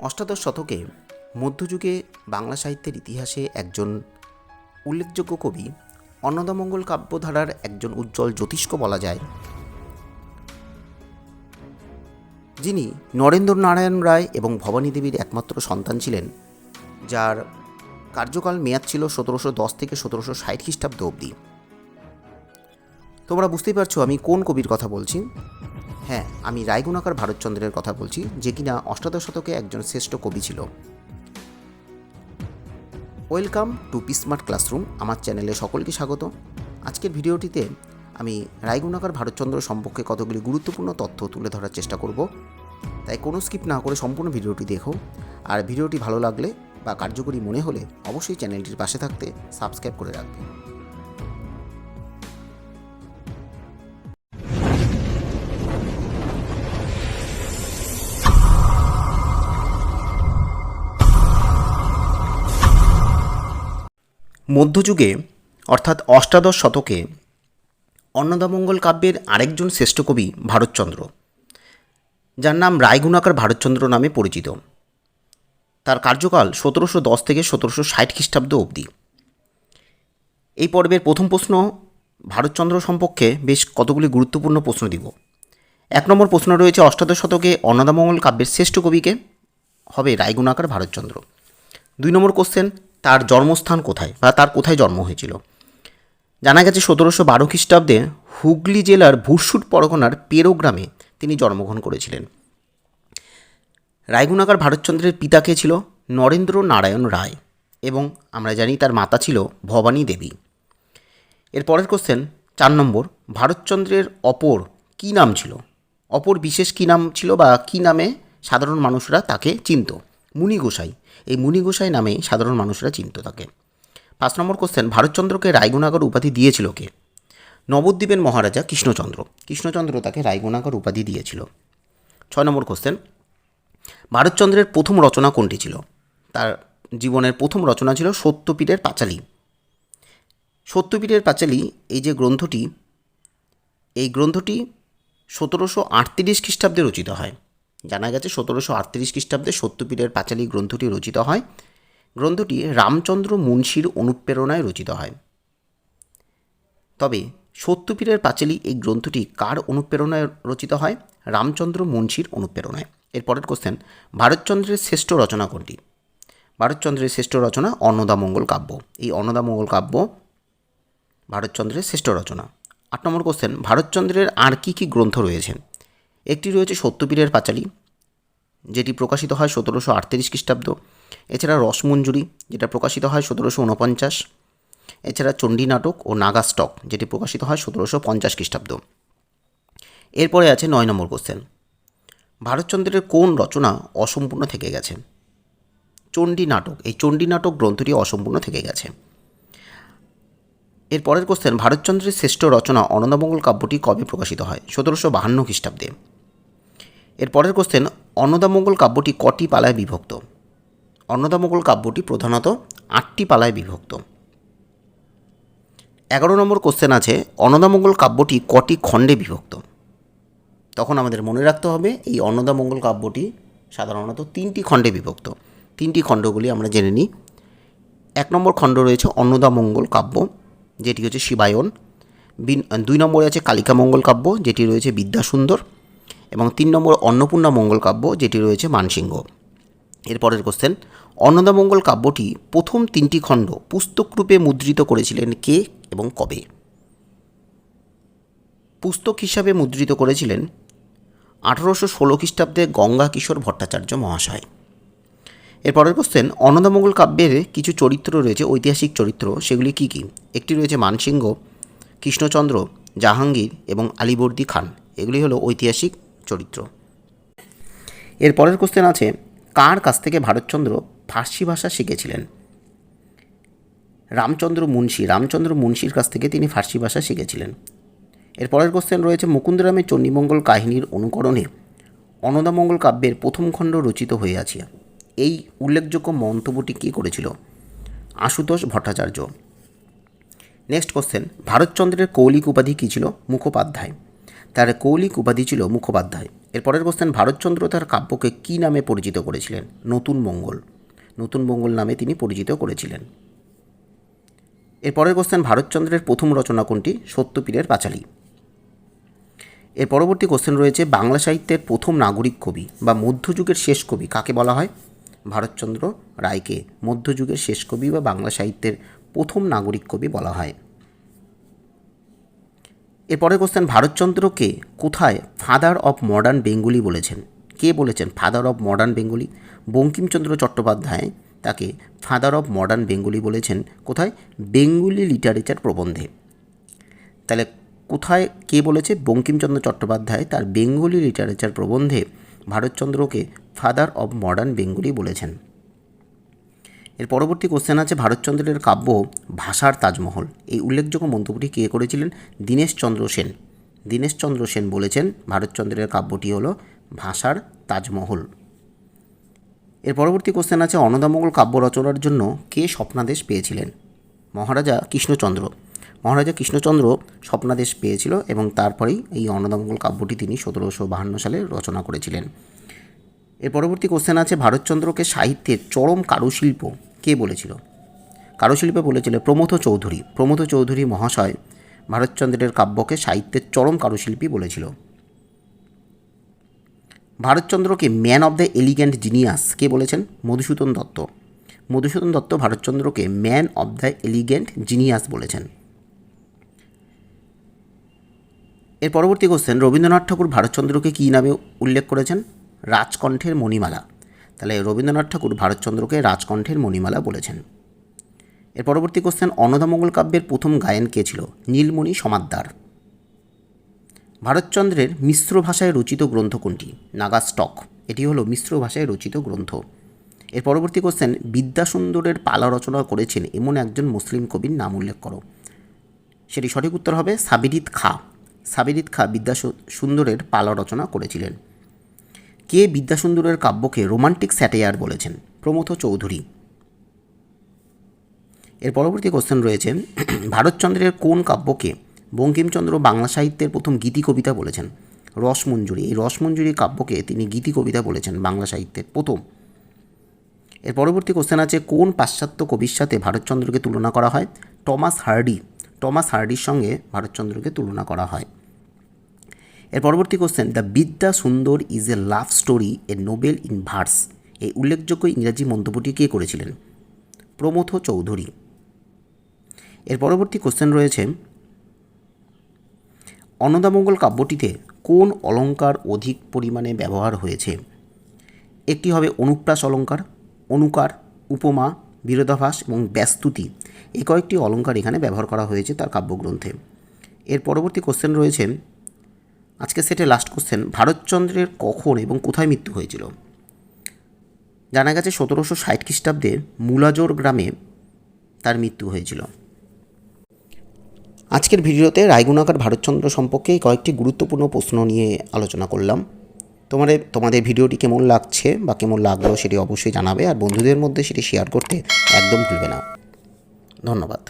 অষ্টাদশ শতকে মধ্যযুগে বাংলা সাহিত্যের ইতিহাসে একজন উল্লেখযোগ্য কবি অন্নদামঙ্গল কাব্যধারার একজন উজ্জ্বল জ্যোতিষ্ক বলা যায়। যিনি নরেন্দ্র নারায়ণ রায় এবং ভবানী দেবীর একমাত্র সন্তান ছিলেন, যার কার্যকাল মেয়াদ ছিল সতেরোশো দশ থেকে সতেরোশো ষাট খ্রিস্টাব্দ অবধি। তোমরা বুঝতেই পারছ আমি কোন কবির কথা বলছি? হ্যাঁ আমি রায়গুণাকার ভারতচন্দ্রের কথা বলছি, যে কিনা অষ্টাদশ শতকে একজন শ্রেষ্ঠ কবি ছিল। ওয়েলকাম টু পিসমার্ট ক্লাসরুম আমার চ্যানেলে সকলকে স্বাগত। আজকের ভিডিওটিতে আমি রায়গুণাকার ভারতচন্দ্র সম্পর্কে কতগুলি গুরুত্বপূর্ণ তথ্য তুলে ধরার চেষ্টা করব, তাই কোনো স্কিপ না করে সম্পূর্ণ ভিডিওটি দেখো। আর ভিডিওটি ভালো লাগলে বা কার্যকরী মনে হলে অবশ্যই চ্যানেলটির পাশে থাকতে সাবস্ক্রাইব করে রাখবে। মধ্যযুগে, অর্থাৎ অষ্টাদশ শতকে, অন্নদামঙ্গল কাব্যের আরেকজন শ্রেষ্ঠ কবি ভারতচন্দ্র, যার নাম রায়গুণাকার ভারতচন্দ্র নামে পরিচিত। তার কার্যকাল সতেরোশো দশ থেকে সতেরোশো ষাট খ্রিস্টাব্দ অবধি। এই পর্বের প্রথম প্রশ্ন, ভারতচন্দ্র সম্পর্কে বেশ কতগুলি গুরুত্বপূর্ণ প্রশ্ন দিব। এক নম্বর প্রশ্ন রয়েছে, অষ্টাদশ শতকে অন্নদামঙ্গল কাব্যের শ্রেষ্ঠ কবিকে হবে রায়গুণাকার ভারতচন্দ্র। দুই নম্বর কোশ্চেন তার জন্মস্থান কোথায় বা তার কোথায় জন্ম হয়েছিল? জানা গেছে সতেরোশো বারো খ্রিস্টাব্দে হুগলি জেলার ভুরসুট পরগনার পেরো গ্রামে তিনি জন্মগ্রহণ করেছিলেন। রায়গুণাকার ভারতচন্দ্রের পিতা কে ছিল? নরেন্দ্র নারায়ণ রায় এবং আমরা জানি তার মাতা ছিল ভবানী দেবী। এর পরের কোশ্চেন চার নম্বর, ভারতচন্দ্রের অপর কী নাম ছিল? অপর বিশেষ কী নাম ছিল বা কী নামে সাধারণ মানুষরা তাকে চিনত? মুনি গোসাই এই মুনিগোসাই নামে সাধারণ মানুষরা চিনত তাকে পাঁচ নম্বর কোশ্চেন ভারতচন্দ্রকে রায়গুণাগর উপাধি দিয়েছিল কে? নবদ্বীপের মহারাজা কৃষ্ণচন্দ্র। কৃষ্ণচন্দ্র তাকে রায়গুণাগর উপাধি দিয়েছিল। ছয় নম্বর কোশ্চেন ভারতচন্দ্রের প্রথম রচনা কোনটি ছিল? তার জীবনের প্রথম রচনা ছিল সত্যপীঠের পাঁচালী। সত্যপীঠের পাঁচালী, এই যে গ্রন্থটি, এই গ্রন্থটি সতেরোশো আটত্রিশ খ্রিস্টাব্দে রচিত হয়। জানা গেছে সতেরোশো আটত্রিশ খ্রিস্টাব্দে সত্যপীরের পাঁচালী গ্রন্থটি রচিত হয়। গ্রন্থটি রামচন্দ্র মুন্সির অনুপ্রেরণায় রচিত হয়। তবে সত্যপীরের পাঁচালী এই গ্রন্থটি কার অনুপ্রেরণায় রচিত হয়? রামচন্দ্র মুন্সির অনুপ্রেরণায়। এরপরের কোশ্চেন ভারতচন্দ্রের শ্রেষ্ঠ রচনা কোনটি? ভারতচন্দ্রের শ্রেষ্ঠ রচনা অন্নদামঙ্গল কাব্য। এই অন্নদামঙ্গল কাব্য ভারতচন্দ্রের শ্রেষ্ঠ রচনা। আট নম্বর কোশ্চেন ভারতচন্দ্রের আর কী কী গ্রন্থ রয়েছে? একটি রয়েছে সত্যপীরের পাঁচালী, যেটি প্রকাশিত হয় সতেরোশো আটত্রিশ খ্রিস্টাব্দ। এছাড়া রসমঞ্জুরি যেটা প্রকাশিত হয় সতেরোশো উনপঞ্চাশ এছাড়া চণ্ডী নাটক ও নাগা স্টক, যেটি প্রকাশিত হয় সতেরোশো পঞ্চাশ খ্রিস্টাব্দ। এরপরে আছে নয় নম্বর কোশ্চেন ভারতচন্দ্রের কোন রচনা অসম্পূর্ণ থেকে গেছে? চণ্ডী নাটক, এই চণ্ডী নাটক গ্রন্থটি অসম্পূর্ণ থেকে গেছে। এর পরের কোশ্চেন ভারতচন্দ্রের শ্রেষ্ঠ রচনা অনন্দমঙ্গল কাব্যটি কবে প্রকাশিত হয়? সতেরোশো বাহান্ন খ্রিস্টাব্দে। এর পরের কোশ্চেন অন্নদামঙ্গল কাব্যটি কটি পালায় বিভক্ত? অন্নদামঙ্গল কাব্যটি প্রধানত আটটি পালায় বিভক্ত। এগারো নম্বর কোশ্চেন আছে অন্নদামঙ্গল কাব্যটি কটি খণ্ডে বিভক্ত? তখন আমাদের মনে রাখতে হবে, এই অন্নদামঙ্গল কাব্যটি সাধারণত তিনটি খণ্ডে বিভক্ত। তিনটি খণ্ডগুলি আমরা জেনে নিই। এক নম্বর খণ্ড রয়েছে অন্নদামঙ্গল কাব্য, যেটি হচ্ছে শিবায়ন। দুই নম্বরে আছে কালিকামঙ্গল কাব্য, যেটি রয়েছে বিদ্যাসুন্দর। এবং তিন নম্বর অন্নপূর্ণা মঙ্গল কাব্য যেটি রয়েছে মানসিংহ। এরপরের কোশ্চেন অন্নদামঙ্গল কাব্যটি প্রথম তিনটি খণ্ড পুস্তকরূপে মুদ্রিত করেছিলেন কে এবং কবে? পুস্তক হিসাবে মুদ্রিত করেছিলেন আঠারোশো ষোলো খ্রিস্টাব্দে গঙ্গা কিশোর ভট্টাচার্য মহাশয়। এরপরের কোশ্চেন অন্নদামঙ্গল কাব্যের কিছু চরিত্র রয়েছে, ঐতিহাসিক চরিত্র, সেগুলি কী কী? একটি রয়েছে মানসিংহ, কৃষ্ণচন্দ্র, জাহাঙ্গীর এবং আলিবর্দী খান। এগুলি হলো ঐতিহাসিক চরিত্র। এর পরের কোশ্চেন আছে, কার কাছ থেকে ভারতচন্দ্র ফার্সি ভাষা শিখেছিলেন? রামচন্দ্র মুন্সি, রামচন্দ্র মুন্সির কাছ থেকে তিনি ফার্সি ভাষা শিখেছিলেন। এর পরের কোশ্চেন রয়েছে মুকুন্দরামের চণ্ডীমঙ্গল কাহিনীর অনুকরণে অনদামঙ্গল কাব্যের প্রথম খণ্ড রচিত আছে এই উল্লেখযোগ্য মন্তব্যটি কী করেছিল? আশুতোষ ভট্টাচার্য। নেক্সট কোশ্চেন ভারতচন্দ্রের কৌলিক উপাধি কী ছিল? মুখোপাধ্যায়। তার কৌলিক উপাধি ছিল মুখোপাধ্যায়। এরপরের কোশ্চেন ভারতচন্দ্র তার কাব্যকে কী নামে পরিচিত করেছিলেন? নতুন মঙ্গল। নতুন মঙ্গল নামে তিনি পরিচিত করেছিলেন। এরপরের কোশ্চেন ভারতচন্দ্রের প্রথম রচনা কোনটি? সত্যপীরের পাঁচালী। এর পরবর্তী কোশ্চেন রয়েছে, বাংলা সাহিত্যের প্রথম নাগরিক কবি বা মধ্যযুগের শেষ কবি কাকে বলা হয়? ভারতচন্দ্র রায়কে মধ্যযুগের শেষ কবি বা বাংলা সাহিত্যের প্রথম নাগরিক কবি বলা হয়। এরপরে কোশ্চেন ভারতচন্দ্রকে কোথায় ফাদার অফ মডার্ন বেঙ্গলি বলেছেন? কে বলেছেন father of modern Bengali Bankimchandra Chattopadhyay তাকে ফাদার অফ মডার্ন বেঙ্গলি বলেছেন। কোথায়? বেঙ্গলি লিটারেচার প্রবন্ধে। তাহলে কোথায় কে বলেছে? বঙ্কিমচন্দ্র চট্টোপাধ্যায় তার বেঙ্গলি লিটারেচার প্রবন্ধে ভারতচন্দ্রকে ফাদার অব মডার্ন বেঙ্গলি বলেছেন। এর পরবর্তী কোশ্চেন আছে ভারতচন্দ্রের কাব্য ভাষার তাজমহল। এই উল্লেখযোগ্য মন্তব্যটি কে করেছিলেন? দীনেশচন্দ্র সেন। দীনেশচন্দ্র সেন বলেছেন, ভারতচন্দ্রের কাব্যটি হলো ভাষার তাজমহল। এর পরবর্তী কোশ্চেন আছে অন্নদামঙ্গল কাব্য রচনার জন্য কে স্বপ্নাদেশ পেয়েছিলেন? মহারাজা কৃষ্ণচন্দ্র। মহারাজা কৃষ্ণচন্দ্র স্বপ্নাদেশ পেয়েছিল এবং তারপরেই এই অন্নদামঙ্গল কাব্যটি তিনি সতেরোশো বাহান্ন সালে রচনা করেছিলেন। এর পরবর্তী কোশ্চেন আছে ভারতচন্দ্রকে সাহিত্যের চরম কারুশিল্প কে বলেছিল? কারুশিল্পে বলেছিল প্রমথ চৌধুরী। প্রমথ চৌধুরী মহাশয় ভারতচন্দ্রের কাব্যকে সাহিত্যের চরম কারুশিল্পী বলেছিল। ভারতচন্দ্রকে man of the elegant genius কে বলেছেন? Madhusudan Dutta. Madhusudan Dutta ভারতচন্দ্রকে man of the elegant genius বলেছেন। এর পরবর্তী কোশ্চেন রবীন্দ্রনাথ ঠাকুর ভারতচন্দ্রকে কী নামে উল্লেখ করেছেন? রাজকণ্ঠের মণিমালা। তাহলে রবীন্দ্রনাথ ঠাকুর ভারতচন্দ্রকে রাজকণ্ঠের মণিমালা বলেছেন। এর পরবর্তী কোশ্চেন অন্নদামঙ্গল কাব্যের প্রথম গায়ন কে ছিল? নীলমণি সমাদ্দার। ভারতচন্দ্রের মিশ্র ভাষায় রচিত গ্রন্থ কোনটি? নাগা স্টক এটি হলো মিশ্র ভাষায় রচিত গ্রন্থ। এর পরবর্তী কোশ্চেন বিদ্যাসুন্দরের পালা রচনা করেছেন এমন একজন মুসলিম কবির নাম উল্লেখ করো। সেটি সঠিক উত্তর হবে সাবিরিত খা। সাবিরিত খা বিদ্যাসু- সুন্দরের পালা রচনা করেছিলেন। কে বিদ্যাসুন্দরের কাব্যকে রোমান্টিক স্যাটেয়ার বলেছেন? প্রমথ চৌধুরী। এর পরবর্তী কোশ্চেন রয়েছে, ভারতচন্দ্রের কোন কাব্যকে বঙ্কিমচন্দ্র বাংলা সাহিত্যের প্রথম গীতি কবিতা বলেছেন? রসমঞ্জুরি। এই রসমঞ্জুরি কাব্যকে তিনি গীতি কবিতা বলেছেন বাংলা সাহিত্যের প্রথম। এর পরবর্তী কোশ্চেন আছে, কোন পাশ্চাত্য কবির সাথে ভারতচন্দ্রকে তুলনা করা হয়? Thomas hardy. টমাস হার্ডির সঙ্গে ভারতচন্দ্রকে তুলনা করা হয়। এর পরবর্তী question the Vidya Sundar is a love story a novel in verse এই উল্লেখযোগ্য ইংরাজি মন্তব্যটি কে করেছিলেন? প্রমথ চৌধুরী। এর পরবর্তী কোশ্চেন রয়েছে অন্নদামঙ্গল কাব্যটিতে কোন অলঙ্কার অধিক পরিমাণে ব্যবহার হয়েছে? একটি হবে অনুপ্রাস অলঙ্কার, অনুকার, উপমা, বিরোধাভাস এবং ব্যস্তুতি। এই কয়েকটি অলঙ্কার এখানে ব্যবহার করা হয়েছে তার কাব্যগ্রন্থে। এর পরবর্তী কোশ্চেন রয়েছে আজকে সেটে লাস্ট কোশ্চেন ভারতচন্দ্রের কখন এবং কোথায় মৃত্যু হয়েছিল? জানা গেছে সতেরোশো ষাট খ্রিস্টাব্দে মুলাজোর গ্রামে তার মৃত্যু হয়েছিল। আজকের ভিডিওতে রায়গুণাকার ভারতচন্দ্র সম্পর্কে কয়েকটি গুরুত্বপূর্ণ প্রশ্ন নিয়ে আলোচনা করলাম। তোমাদের তোমাদের ভিডিওটি কেমন লাগছে বা কেমন লাগল সেটি অবশ্যই জানাবে, আর বন্ধুদের মধ্যে সেটি শেয়ার করতে একদম ভুলবে না। ধন্যবাদ।